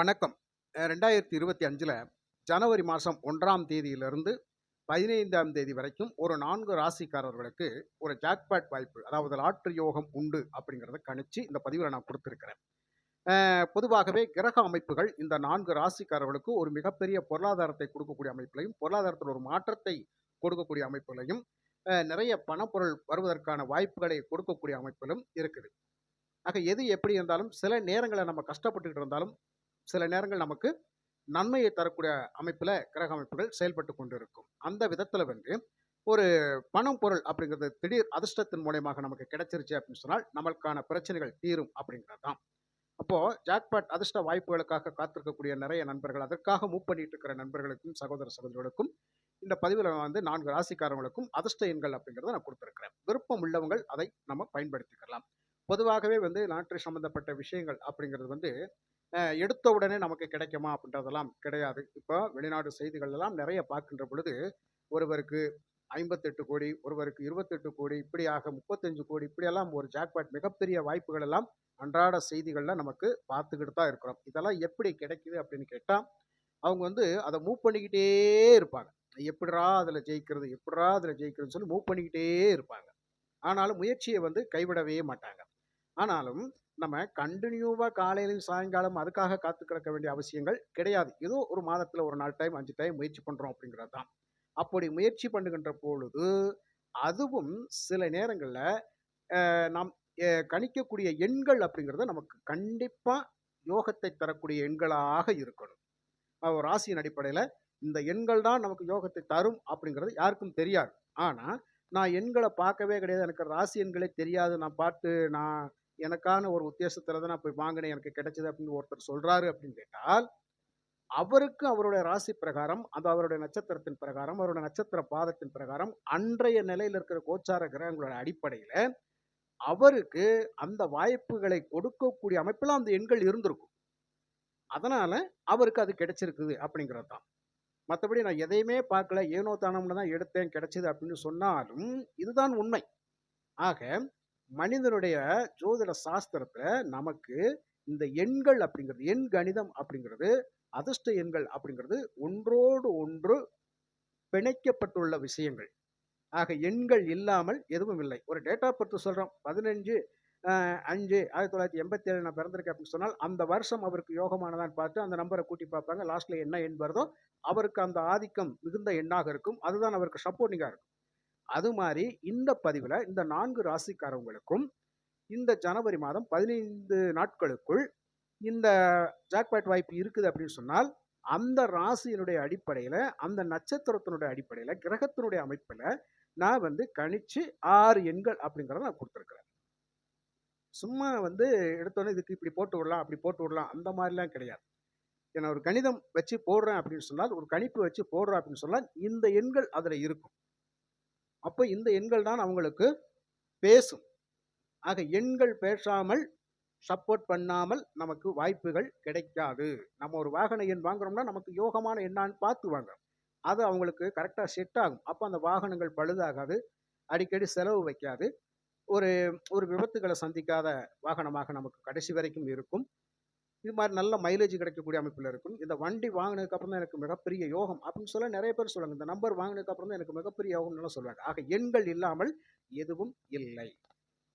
வணக்கம். ரெண்டாயிரத்தி இருபத்தி அஞ்சில் ஜனவரி மாதம் ஒன்றாம் தேதியிலிருந்து பதினைந்தாம் தேதி வரைக்கும் ஒரு நான்கு ராசிக்காரர்களுக்கு ஒரு ஜாக்பாட் வாய்ப்பு அதாவது லாட்ரி யோகம் உண்டு அப்படிங்கிறத கணிச்சு இந்த பதிவில் நான் கொடுத்துருக்கிறேன். பொதுவாகவே கிரக அமைப்புகள் இந்த நான்கு ராசிக்காரர்களுக்கு ஒரு மிகப்பெரிய பொருளாதாரத்தை கொடுக்கக்கூடிய அமைப்பிலையும் பொருளாதாரத்தில் ஒரு மாற்றத்தை கொடுக்கக்கூடிய அமைப்புகளையும் நிறைய பணப்பொருள் வருவதற்கான வாய்ப்புகளை கொடுக்கக்கூடிய அமைப்பிலும் இருக்குது. ஆக எது எப்படி இருந்தாலும் சில நேரங்களில் நம்ம கஷ்டப்பட்டுக்கிட்டு இருந்தாலும் சில நேரங்கள் நமக்கு நன்மையை தரக்கூடிய அமைப்பில் கிரக அமைப்புகள் செயல்பட்டு கொண்டிருக்கும். அந்த விதத்தில் வந்து ஒரு பணம் பொருள் அப்படிங்கிறது திடீர் அதிர்ஷ்டத்தின் மூலயமாக நமக்கு கிடைச்சிருச்சு அப்படின்னு சொன்னால் நமக்கான பிரச்சனைகள் தீரும் அப்படிங்கிறது தான் அப்போது ஜாக்பாட் அதிர்ஷ்ட வாய்ப்புகளுக்காக காத்திருக்கக்கூடிய நிறைய நண்பர்கள் அதற்காக மூவ் பண்ணிட்டு இருக்கிற நண்பர்களுக்கும் சகோதர சகோதரிகளுக்கும் இந்த பதிவில் வந்து நான்கு ராசிக்காரங்களுக்கும் அதிர்ஷ்ட எண்கள் அப்படிங்கிறத நான் கொடுத்துருக்கிறேன். விருப்பம் உள்ளவங்கள் அதை நம்ம பயன்படுத்திக்கலாம். பொதுவாகவே வந்து லாட்ரி சம்மந்தப்பட்ட விஷயங்கள் அப்படிங்கிறது வந்து எடுத்த உடனே நமக்கு கிடைக்குமா அப்படின்றதெல்லாம் கிடையாது. இப்போ வெளிநாடு செய்திகள் எல்லாம் நிறைய பார்க்கின்ற பொழுது ஒருவருக்கு ஐம்பத்தெட்டு கோடி ஒருவருக்கு இருபத்தெட்டு கோடி இப்படியாக முப்பத்தஞ்சு கோடி இப்படியெல்லாம் ஒரு ஜாக்பாட் மிகப்பெரிய வாய்ப்புகள் எல்லாம் அன்றாட செய்திகளில் நமக்கு பார்த்துக்கிட்டு தான் இருக்கிறோம். இதெல்லாம் எப்படி கிடைக்குது அப்படின்னு கேட்டால் அவங்க வந்து அதை மூவ் பண்ணிக்கிட்டே இருப்பாங்க. எப்படிரா அதில் ஜெயிக்கிறது எப்படிரா அதில் ஜெயிக்கிறதுன்னு சொல்லி மூவ் பண்ணிக்கிட்டே இருப்பாங்க. ஆனாலும் முயற்சியை வந்து கைவிடவே மாட்டாங்க. ஆனாலும் நம்ம கண்டினியூவாக காலையிலையும் சாயங்காலம் அதுக்காக காத்து கிடக்க வேண்டிய அவசியங்கள் கிடையாது. ஏதோ ஒரு மாதத்தில் ஒரு நாலு டைம் அஞ்சு டைம் முயற்சி பண்ணுறோம் அப்படிங்கிறது தான். அப்படி முயற்சி பண்ணுகின்ற பொழுது அதுவும் சில நேரங்களில் நாம் கணிக்கக்கூடிய எண்கள் அப்படிங்கிறது நமக்கு கண்டிப்பாக யோகத்தை தரக்கூடிய எண்களாக இருக்கணும். ஒரு ராசியின் அடிப்படையில் இந்த எண்கள் தான் நமக்கு யோகத்தை தரும் அப்படிங்கிறது யாருக்கும் தெரியாது. ஆனால் நான் எண்களை பார்க்கவே கிடையாது. எனக்கு ராசி எண்களே தெரியாது. நான் பார்த்து நான் எனக்கான ஒரு உத்தேசத்தில் தான் நான் போய் வாங்கினேன் எனக்கு கிடைச்சது அப்படின்னு ஒருத்தர் சொல்கிறாரு அப்படின்னு கேட்டால் அவருக்கு அவருடைய ராசி பிரகாரம் அந்த அவருடைய நட்சத்திரத்தின் பிரகாரம் அவருடைய நட்சத்திர பாதத்தின் பிரகாரம் அன்றைய நிலையில் இருக்கிற கோச்சார கிரகங்களோட அடிப்படையில் அவருக்கு அந்த வாய்ப்புகளை கொடுக்கக்கூடிய அமைப்பில் அந்த எண்கள் இருந்திருக்கும். அதனால அவருக்கு அது கிடைச்சிருக்குது அப்படிங்கிறது தான். மற்றபடி நான் எதையுமே பார்க்கல ஏனோ தானம்னு தான் எடுத்தேன் கிடைச்சது அப்படின்னு சொன்னாலும் இதுதான் உண்மை. ஆக மனிதனுடைய ஜோதிட சாஸ்திரத்தில் நமக்கு இந்த எண்கள் அப்படிங்கிறது எண் கணிதம் அப்படிங்கிறது அதிர்ஷ்ட எண்கள் அப்படிங்கிறது ஒன்றோடு ஒன்று பிணைக்கப்பட்டுள்ள விஷயங்கள். ஆக எண்கள் இல்லாமல் எதுவும் இல்லை. ஒரு டேட்டா பர்த் சொல்கிறோம் பதினஞ்சு அஞ்சு ஆயிரத்தி தொள்ளாயிரத்தி எண்பத்தி ஏழு நான் பிறந்திருக்கேன் அப்படின்னு சொன்னால் அந்த வருஷம் அவருக்கு யோகமானதான்னு பார்த்து அந்த நம்பரை கூட்டி பார்ப்பாங்க. லாஸ்ட்ல என்ன எண் வருதோ அவருக்கு அந்த ஆதிக்கம் மிகுந்த எண்ணாக இருக்கும். அதுதான் அவருக்கு சப்போர்ட்டிங்காக இருக்கும். அது மாதிரி இந்த பதிவில் இந்த நான்கு ராசிக்காரவங்களுக்கும் இந்த ஜனவரி மாதம் பதினைந்து நாட்களுக்குள் இந்த ஜாக்பேட் வாய்ப்பு இருக்குது அப்படின்னு சொன்னால் அந்த ராசியினுடைய அடிப்படையில் அந்த நட்சத்திரத்தினுடைய அடிப்படையில் கிரகத்தினுடைய அமைப்பில் நான் வந்து கணிச்சு ஆறு எண்கள் அப்படிங்கிறத நான் கொடுத்துருக்குறேன். சும்மா வந்து எடுத்தோன்னே இதுக்கு இப்படி போட்டு விடலாம் அப்படி போட்டு விடலாம் அந்த மாதிரிலாம் கிடையாது. ஏன்னா ஒரு கணிதம் வச்சு போடுறேன் அப்படின்னு சொன்னால் ஒரு கணிப்பு வச்சு போடுறேன் அப்படின்னு சொன்னால் இந்த எண்கள் அதில் இருக்கும். அப்போ இந்த எண்கள் தான் அவங்களுக்கு பேசும். ஆக எண்கள் பேசாமல் சப்போர்ட் பண்ணாமல் நமக்கு வாய்ப்புகள் கிடைக்காது. நம்ம ஒரு வாகன எண் வாங்குறோம்னா நமக்கு யோகமான எண்ணான்னு பார்த்து வாங்குறோம் அது அவங்களுக்கு கரெக்டாக செட் ஆகும். அப்போ அந்த வாகனங்கள் பழுதாகாது. அடிக்கடி செலவு வைக்காது. ஒரு ஒரு விபத்துகளை சந்திக்காத வாகனமாக நமக்கு கடைசி வரைக்கும் இருக்கும். இது மாதிரி நல்ல மைலேஜ் கிடைக்கக்கூடிய அமைப்பில் இருக்கும். இந்த வண்டி வாங்கினதுக்கப்புறம் தான் எனக்கு மிகப்பெரிய யோகம் அப்படின்னு சொல்ல நிறைய பேர் சொல்லுவாங்க. இந்த நம்பர் வாங்கினதுக்கப்புறம் தான் எனக்கு மிகப்பெரிய யோகம்னு சொல்லுவாங்க. ஆக எண்கள் இல்லாமல் எதுவும் இல்லை.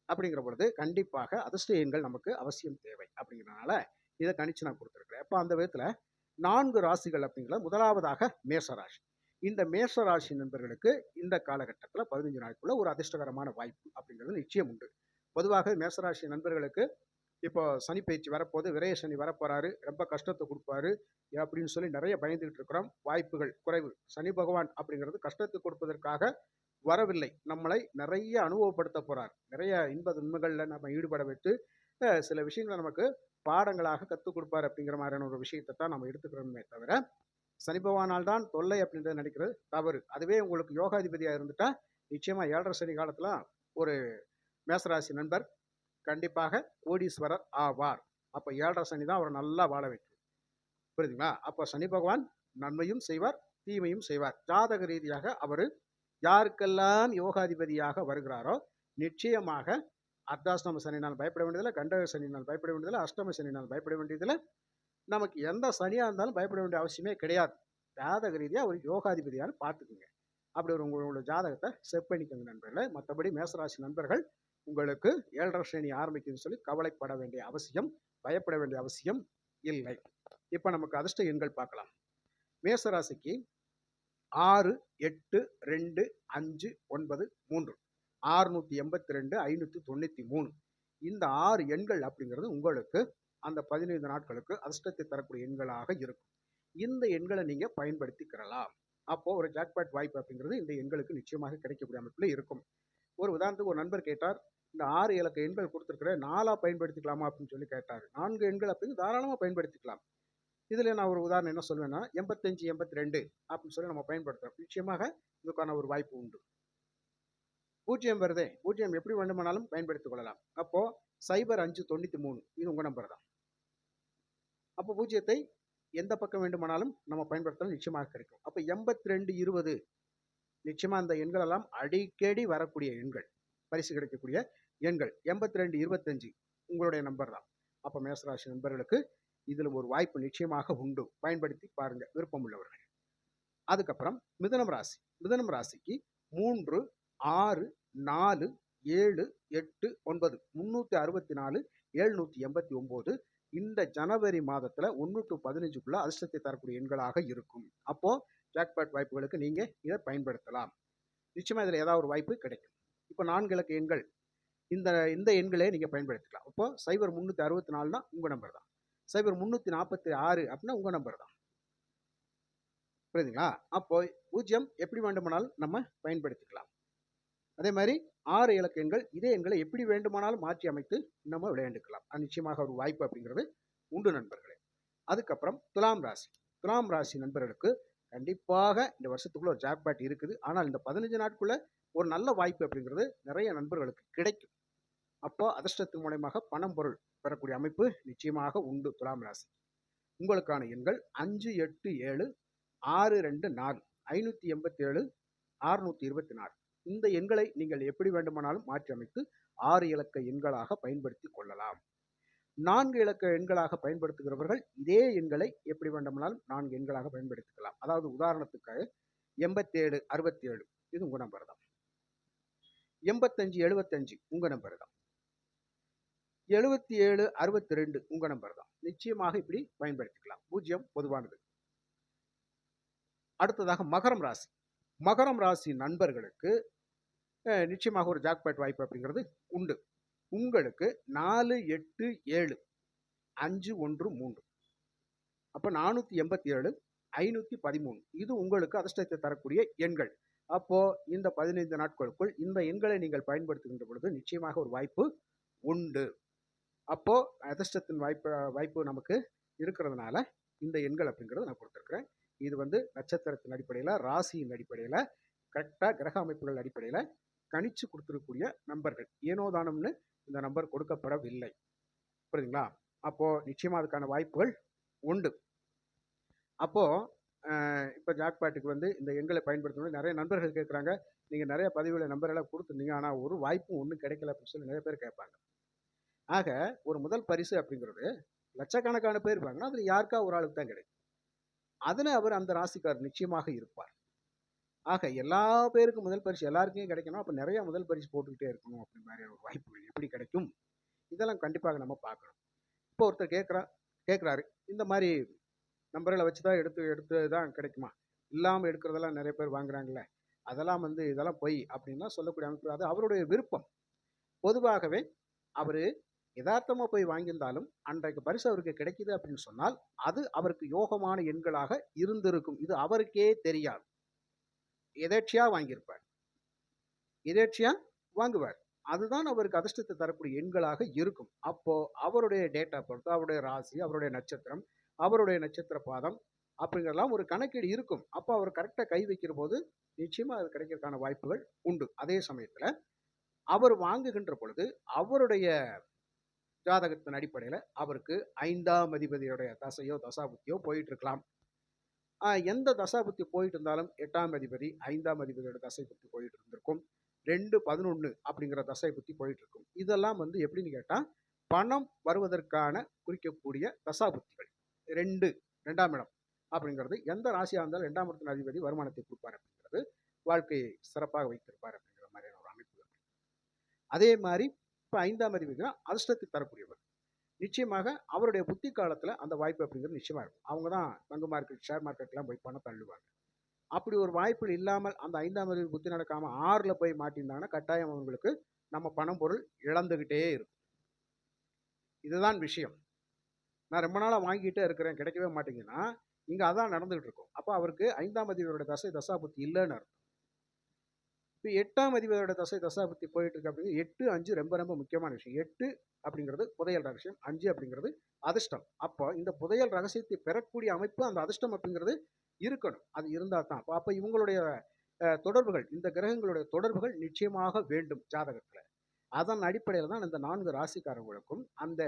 அப்படிங்கிற பொழுது கண்டிப்பாக அதிர்ஷ்ட எண்கள் நமக்கு அவசியம் தேவை அப்படிங்கிறனால இதை கணிச்சு நான் கொடுத்துருக்குறேன். அப்போ அந்த விதத்தில் நான்கு ராசிகள் அப்படிங்கிற முதலாவதாக மேஷராசி. இந்த மேஷராசி நண்பர்களுக்கு இந்த காலகட்டத்தில் பதினஞ்சு நாளுக்குள்ள ஒரு அதிர்ஷ்டகரமான வாய்ப்பு அப்படிங்கிறது நிச்சயம் உண்டு. பொதுவாக மேசராசி நண்பர்களுக்கு இப்போ சனி பயிற்சி வரப்போது விரைய சனி வரப்போறாரு ரொம்ப கஷ்டத்தை கொடுப்பாரு அப்படின்னு சொல்லி நிறைய பயந்துகிட்டு இருக்கிறோம். வாய்ப்புகள் குறைவு. சனி பகவான் அப்படிங்கிறது கஷ்டத்தை கொடுப்பதற்காக வரவில்லை. நம்மளை நிறைய அனுபவப்படுத்த போறார். நிறைய இன்ப உண்மைகளில் நம்ம ஈடுபட வைத்து சில விஷயங்களை நமக்கு பாடங்களாக கற்றுக் கொடுப்பார் அப்படிங்கிற மாதிரியான ஒரு விஷயத்தை தான் நம்ம எடுத்துக்கிறோமே தவிர சனி பகவானால் தான் தொல்லை அப்படின்றத நினைக்கிறது தவறு. அதுவே உங்களுக்கு யோகாதிபதியாக இருந்துட்டா நிச்சயமாக ஏழரை சனி காலத்தில் ஒரு மேசராசி நண்பர் கண்டிப்பாக கோடீஸ்வரர் ஆவார். அப்போ ஏழரை சனி தான் அவரை நல்லா வாழ வைக்கும். புரியுதுங்களா? அப்போ சனி பகவான் நன்மையும் செய்வார் தீமையும் செய்வார். ஜாதக ரீதியாக அவர் யாருக்கெல்லாம் யோகாதிபதியாக வருகிறாரோ நிச்சயமாக அர்த்தாஷ்டம சனினால் பயப்பட வேண்டியதில்லை கண்டக சனினால் பயப்பட வேண்டியதில்லை அஷ்டம சனினால் பயப்பட வேண்டியதில்லை. நமக்கு எந்த சனியாக இருந்தாலும் பயப்பட வேண்டிய அவசியமே கிடையாது. ஜாதக ரீதியாக ஒரு யோகாதிபதியான்னு பார்த்துக்குங்க. அப்படி ஒரு உங்களோட ஜாதகத்தை செட் பண்ணிக்கோங்க நண்பர்களே. மற்றபடி மேசராசி நண்பர்கள் உங்களுக்கு ஏழரை சனி ஆரம்பிக்குதுன்னு சொல்லி கவலைப்பட வேண்டிய அவசியம் பயப்பட வேண்டிய அவசியம் இல்லை. இப்போ நமக்கு அதிர்ஷ்ட எண்கள் பார்க்கலாம். மேசராசிக்கு ஆறு எட்டு ரெண்டு அஞ்சு ஒன்பது மூன்று. ஆறுநூற்றி எண்பத்தி ரெண்டு ஐநூற்றி தொண்ணூற்றி மூணு. இந்த ஆறு எண்கள் அப்படிங்கிறது உங்களுக்கு அந்த பதினைந்து நாட்களுக்கு அதிர்ஷ்டத்தை தரக்கூடிய எண்களாக இருக்கும். இந்த எண்களை நீங்கள் பயன்படுத்திக்கிறலாம். அப்போது ஒரு ஜாக்பாட் வாய்ப்பு அப்படிங்கிறது இந்த எண்களுக்கு நிச்சயமாக கிடைக்கக்கூடிய அமைப்பில் இருக்கும். ஒரு உதாரணத்துக்கு ஒரு நண்பர் கேட்டார் இந்த ஆறு இலக்க எண்கள் கொடுத்துருக்குற நாலாக பயன்படுத்திக்கலாமா அப்படின்னு சொல்லி கேட்டார். நான்கு எண்கள் அப்படின்னு தாராளமாக பயன்படுத்திக்கலாம். இதில் நான் ஒரு உதாரணம் என்ன சொல்வேன்னா எண்பத்தஞ்சு எண்பத்தி ரெண்டு அப்படின்னு சொல்லி நம்ம பயன்படுத்துகிறோம் நிச்சயமாக இதுக்கான ஒரு வாய்ப்பு உண்டு. பூஜ்ஜியம் வருதே பூஜ்ஜியம் எப்படி வேண்டுமானாலும் பயன்படுத்திக் கொள்ளலாம். அப்போது சைபர் அஞ்சு தொண்ணூற்றி மூணு இது உங்கள் நம்பர் தான். அப்போ பூஜ்ஜியத்தை எந்த பக்கம் வேண்டுமானாலும் நம்ம பயன்படுத்தலாம் நிச்சயமாக கிடைக்கும். அப்போ எண்பத்தி ரெண்டு இருபது நிச்சயமாக அந்த எண்களெல்லாம் அடிக்கடி வரக்கூடிய எண்கள் பரிசு கிடைக்கக்கூடிய எண்கள் எண்பத்தி ரெண்டு இருபத்தஞ்சு உங்களுடைய நம்பர் தான். அப்போ மேசராசி நண்பர்களுக்கு இதில் ஒரு வாய்ப்பு நிச்சயமாக உண்டு. பயன்படுத்தி பாருங்கள் விருப்பம் உள்ளவர்கள். அதுக்கப்புறம் மிதனம் ராசி. மிதனம் ராசிக்கு மூன்று ஆறு நாலு ஏழு எட்டு ஒன்பது முந்நூற்றி அறுபத்தி நாலு எழுநூற்றி எண்பத்தி ஒம்பது இந்த ஜனவரி மாதத்தில் ஒன்று டு பதினஞ்சுக்குள்ள அதிர்ஷ்டத்தை தரக்கூடிய எண்களாக இருக்கும். அப்போது ஜாக்பாட் வாய்ப்புகளுக்கு நீங்கள் இதை பயன்படுத்தலாம். நிச்சயமாக இதில் ஏதாவது ஒரு வாய்ப்பு கிடைக்கும். இப்போ நான்கு இலக்க எண்கள். இந்த இந்த எண்களே நீங்கள் பயன்படுத்திக்கலாம். இப்போ சைபர் முந்நூற்றி அறுபத்தி நாலுனா உங்கள் நம்பர் தான். சைபர் முந்நூற்றி நாற்பத்தி ஆறு அப்படின்னா உங்கள் நம்பர் தான். புரியுதுங்களா? அப்போ பூஜ்ஜியம் எப்படி வேண்டுமானாலும் நம்ம பயன்படுத்திக்கலாம். அதே மாதிரி ஆறு இலக்க எண்கள் இதே எண்களை எப்படி வேண்டுமானாலும் மாற்றி அமைத்து நம்ம விளையாண்டுக்கலாம். நிச்சயமாக ஒரு வாய்ப்பு அப்படிங்கிறது உண்டு நண்பர்களே. அதுக்கப்புறம் துலாம் ராசி. துலாம் ராசி நண்பர்களுக்கு கண்டிப்பாக இந்த வருஷத்துக்குள்ள ஒரு ஜாக்பேட் இருக்குது. ஆனால் இந்த பதினஞ்சு நாட்குள்ள ஒரு நல்ல வாய்ப்பு அப்படிங்கிறது நிறைய நண்பர்களுக்கு கிடைக்கும். அப்போ அதிர்ஷ்டத்தின் மூலயமாக பணம் பொருள் பெறக்கூடிய அமைப்பு நிச்சயமாக உண்டு துலாம் ராசி. உங்களுக்கான எண்கள் அஞ்சு எட்டு ஏழு ஆறு ரெண்டு நாலு ஐநூற்றி எண்பத்தி ஏழு அறுநூற்றி இருபத்தி நாலு இந்த எண்களை நீங்கள் எப்படி வேண்டுமானாலும் மாற்றி அமைத்து ஆறு இலக்க எண்களாக பயன்படுத்தி கொள்ளலாம். நான்கு இலக்க எண்களாக பயன்படுத்துகிறவர்கள் இதே எண்களை எப்படி வேண்டுமானாலும் நான்கு எண்களாக பயன்படுத்திக்கலாம். அதாவது உதாரணத்துக்காக எண்பத்தேழு அறுபத்தி ஏழு இது உங்கள் நம்பர் தான். எண்பத்தஞ்சு எழுபத்தஞ்சு உங்கள் நம்பர் தான். எழுபத்தி ஏழு அறுபத்தி ரெண்டு உங்கள் நம்பர் தான். நிச்சயமாக இப்படி பயன்படுத்திக்கலாம். பூஜ்ஜியம் பொதுவானது. அடுத்ததாக மகரம் ராசி. மகரம் ராசி நண்பர்களுக்கு நிச்சயமாக ஒரு ஜாக்பேட் வாய்ப்பு அப்படிங்கிறது உண்டு. உங்களுக்கு நாலு எட்டு ஏழு அஞ்சு ஒன்று மூன்று. அப்போ நானூற்றி எண்பத்தி ஏழு ஐநூற்றி பதிமூணு. இது உங்களுக்கு அதிர்ஷ்டத்தை தரக்கூடிய எண்கள். அப்போது இந்த பதினைந்து நாட்களுக்குள் இந்த எண்களை நீங்கள் பயன்படுத்துகின்ற பொழுது நிச்சயமாக ஒரு வாய்ப்பு உண்டு. அப்போது அதிர்ஷ்டத்தின் வாய்ப்பு வாய்ப்பு நமக்கு இருக்கிறதுனால இந்த எண்கள் அப்படிங்கிறத நான் கொடுத்துருக்குறேன். இது வந்து நட்சத்திரத்தின் அடிப்படையில் ராசியின் அடிப்படையில் கரெக்டாக கிரக அமைப்புகள் அடிப்படையில் கணிச்சு கொடுத்துருக்கக்கூடிய நம்பர்கள். ஏனோதானம்னு இந்த நம்பர் கொடுக்கப்படவில்லை. புரியுதுங்களா? அப்போது நிச்சயமாக அதுக்கான வாய்ப்புகள் உண்டு. அப்போது இப்போ ஜாக்பாட்டுக்கு வந்து இந்த எண்களை பயன்படுத்தணும் நிறைய நண்பர்கள் கேட்குறாங்க நீங்கள் நிறைய பதிவுகளை நம்பரெல்லாம் கொடுத்துருந்தீங்க. ஆனால் ஒரு வாய்ப்பும் ஒன்றும் கிடைக்கல அப்படின்னு சொல்லி நிறைய பேர் கேட்பாங்க. ஆக ஒரு முதல் பரிசு அப்படிங்கிறது லட்சக்கணக்கான பேர் இருப்பாங்கன்னா அதில் யாருக்கா ஒரு ஆளுக்கு தான் கிடைக்கும். அதில் அவர் அந்த ராசிக்கார் நிச்சயமாக இருப்பார். ஆக எல்லா பேருக்கும் முதல் பரிசு எல்லாருக்கும் கிடைக்கணும். அப்போ நிறைய முதல் பரிசு போட்டுக்கிட்டே இருக்கணும் அப்படி மாதிரி ஒரு வாய்ப்புகள் எப்படி கிடைக்கும்? இதெல்லாம் கண்டிப்பாக நம்ம பார்க்கணும். இப்போ ஒருத்தர் கேட்குறா கேட்குறாரு இந்த மாதிரி நம்பர்களை வச்சு தான் எடுத்து எடுத்து தான் கிடைக்குமா? இல்லாமல் எடுக்கிறதெல்லாம் நிறைய பேர் வாங்குறாங்கல்ல அதெல்லாம் வந்து இதெல்லாம் பொய் அப்படின்லாம் சொல்லக்கூடிய அமைப்பு. அது அவருடைய விருப்பம். பொதுவாகவே அவர் யதார்த்தமாக போய் வாங்கியிருந்தாலும் அன்றைக்கு பரிசு அவருக்கு கிடைக்கிது அப்படின்னு சொன்னால் அது அவருக்கு யோகமான எண்களாக இருந்திருக்கும். இது அவருக்கே தெரியாது. எதேர்ச்சியாக வாங்கியிருப்பார். எதேர்ச்சியாக வாங்குவார். அதுதான் அவருக்கு அதிர்ஷ்டத்தை தரக்கூடிய எண்களாக இருக்கும். அப்போது அவருடைய டேட்டா பொறுத்து அவருடைய ராசி அவருடைய நட்சத்திரம் அவருடைய நட்சத்திர பாதம் அப்படிங்கிறலாம் ஒரு கணக்கீடு இருக்கும். அப்போ அவர் கரெக்டாக கை வைக்கிற போது நிச்சயமாக அது கிடைக்கிறதுக்கான வாய்ப்புகள் உண்டு. அதே சமயத்தில் அவர் வாங்குகின்ற பொழுது அவருடைய ஜாதகத்தின் அடிப்படையில் அவருக்கு ஐந்தாம் அதிபதியுடைய தசையோ தசாபுத்தியோ போயிட்டு இருக்கலாம் எந்த தசாபுத்தி போயிட்டு இருந்தாலும் எட்டாம் அதிபதி ஐந்தாம் அதிபதியோட தசை புத்தி போயிட்டு இருந்திருக்கும் ரெண்டு பதினொன்று அப்படிங்கிற தசை புத்தி போயிட்டு இருக்கும் இதெல்லாம் வந்து எப்படின்னு கேட்டால் பணம் வருவதற்கான குறிக்கக்கூடிய தசாபுத்திகள். ரெண்டு ரெண்டாம் இடம் அப்படிங்கிறது எந்த ராசியாக இருந்தாலும் ரெண்டாம் இடத்தின் அதிபதி வருமானத்தை கொடுப்பார் அப்படிங்கிறது வாழ்க்கையை சிறப்பாக வைத்திருப்பார் அப்படிங்கிற மாதிரியான ஒரு அமைப்பு. அதே மாதிரி இப்போ ஐந்தாம் அதிபதினா அதிர்ஷ்டத்தை தரக்கூடியவர். நிச்சயமாக அவருடைய புத்தி காலத்தில் அந்த வாய்ப்பு அப்படிங்கிறது நிச்சயமாக இருக்கும். அவங்க தான் பங்கு மார்க்கெட் ஷேர் மார்க்கெட்லாம் போய் பணம் தள்ளுவாங்க. அப்படி ஒரு வாய்ப்பு இல்லாமல் அந்த ஐந்தாம் அறிவு புத்தி நடக்காமல் ஆறில் போய் மாட்டியிருந்தாங்கன்னா கட்டாயம் அவங்களுக்கு நம்ம பணம் பொருள் இழந்துக்கிட்டே இருக்கும். இதுதான் விஷயம். நான் ரொம்ப நாளாக வாங்கிட்டே இருக்கிறேன் கிடைக்கவே மாட்டேங்குதுன்னா இங்கே அதான் நடந்துகிட்டு இருக்கும். அப்போ அவருக்கு ஐந்தாம் அதிபதியோட தசை தசா புத்தி இல்லைன்னு அர்த்தம். இப்போ எட்டாம் அதிபதியோட தசை தசாபத்தி போயிட்டு இருக்கு அப்படிங்கிறது எட்டு அஞ்சு ரொம்ப ரொம்ப முக்கியமான விஷயம். எட்டு அப்படிங்கிறது புதையல் ரகசியம் அஞ்சு அப்படிங்கிறது அதிர்ஷ்டம். அப்போ இந்த புதையல் ரகசியத்தை பெறக்கூடிய அமைப்பு அந்த அதிர்ஷ்டம் அப்படிங்கிறது இருக்கணும். அது இருந்தால் தான். அப்போ அப்போ இவங்களுடைய தொடர்புகள் இந்த கிரகங்களுடைய தொடர்புகள் நிச்சயமாக வேண்டும் ஜாதகத்தில். அதன் அடிப்படையில் தான் இந்த நான்கு ராசிக்காரர்களுக்கும் அந்த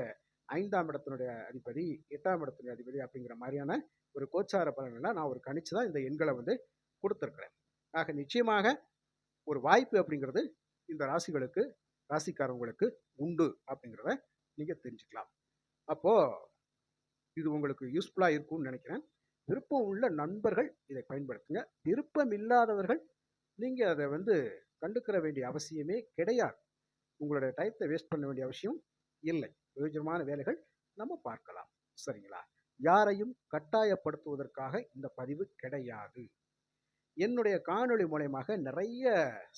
ஐந்தாம் இடத்தினுடைய அதிபதி எட்டாம் இடத்தினுடைய அதிபதி அப்படிங்கிற மாதிரியான ஒரு கோச்சார பலன்களை நான் ஒரு கணிச்சு தான் இந்த எண்களை வந்து கொடுத்துருக்குறேன். ஆக நிச்சயமாக ஒரு வாய்ப்பு அப்படிங்கிறது இந்த ராசிகளுக்கு ராசிக்காரவங்களுக்கு உண்டு அப்படிங்கிறத நீங்கள் தெரிஞ்சுக்கலாம். அப்போது இது உங்களுக்கு யூஸ்ஃபுல்லாக இருக்கும்னு நினைக்கிறேன். விருப்பம் உள்ள நண்பர்கள் இதை பயன்படுத்துங்க. விருப்பம் இல்லாதவர்கள் நீங்கள் அதை வந்து கண்டுக்கிற வேண்டிய அவசியமே கிடையாது. உங்களுடைய டயத்தை வேஸ்ட் பண்ண வேண்டிய அவசியம் இல்லை. பிரயோஜனமான வேலைகள் நம்ம பார்க்கலாம். சரிங்களா? யாரையும் கட்டாயப்படுத்துவதற்காக இந்த பதிவு கிடையாது. என்னுடைய காணொளி மூலயமாக நிறைய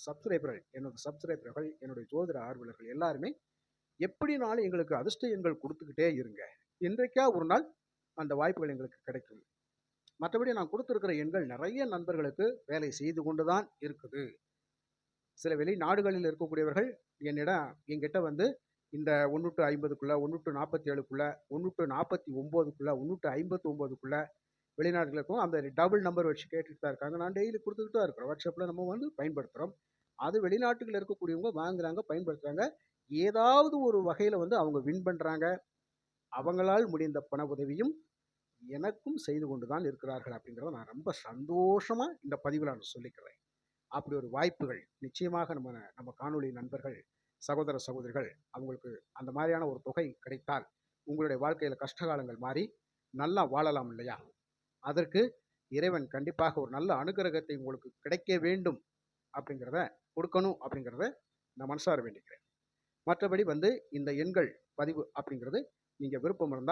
சப்ஸ்கிரைபர்கள் என்னோட சப்ஸ்கிரைபர்கள் என்னுடைய ஜோதிட ஆர்வலர்கள் எல்லாருமே எப்படினாலும் எங்களுக்கு அதிர்ஷ்ட எங்கள் கொடுத்துக்கிட்டே இருங்க. இன்றைக்கா ஒரு நாள் அந்த வாய்ப்புகள் எங்களுக்கு கிடைக்கும். மற்றபடி நான் கொடுத்துருக்கிற எண்கள் நிறைய நண்பர்களுக்கு வேலை செய்து கொண்டு தான் இருக்குது. சில வெளிநாடுகளில் இருக்கக்கூடியவர்கள் என்னிடம் என்கிட்ட வந்து இந்த ஒன்று டு ஐம்பதுக்குள்ளே ஒன்று டு நாற்பத்தி ஏழுக்குள்ளே ஒன்று டு நாற்பத்தி ஒம்போதுக்குள்ளே ஒன்று டு ஐம்பத்தி ஒம்போதுக்குள்ளே வெளிநாட்டுகளுக்கும் அந்த டபுள் நம்பர் வச்சு கேட்டுட்டு தான் இருக்காங்க. நான் டெய்லி கொடுத்துக்கிட்டு தான் இருக்கிறோம். வாட்ஸ்அப்பில் நம்ம வந்து பயன்படுத்துகிறோம் அது வெளிநாட்டுகளில் இருக்கக்கூடியவங்க வாங்குறாங்க பயன்படுத்துகிறாங்க ஏதாவது ஒரு வகையில் வந்து அவங்க வின் பண்ணுறாங்க அவங்களால் முடிந்த பண உதவியும் எனக்கும் செய்து கொண்டு தான் இருக்கிறார்கள் அப்படிங்கிறத நான் ரொம்ப சந்தோஷமாக இந்த பதிவில் நான் சொல்லிக்கிறேன். அப்படி ஒரு வாய்ப்புகள் நிச்சயமாக நம்ம நம்ம காணொளி நண்பர்கள் சகோதர சகோதரிகள் அவங்களுக்கு அந்த மாதிரியான ஒரு தொகை கிடைத்தால் உங்களுடைய வாழ்க்கையில் கஷ்டகாலங்கள் மாறி நல்லா வாழலாம் இல்லையா? அதற்கு இறைவன் கண்டிப்பாக ஒரு நல்ல அனுகிரகத்தை உங்களுக்கு கிடைக்க வேண்டும் அப்படிங்கிறத கொடுக்கணும் அப்படிங்கிறத நான் மனசார வேண்டிக்கிறேன். மற்றபடி வந்து இந்த எண்கள் பதிவு அப்படிங்கிறது நீங்கள் விருப்பம் இருந்தால்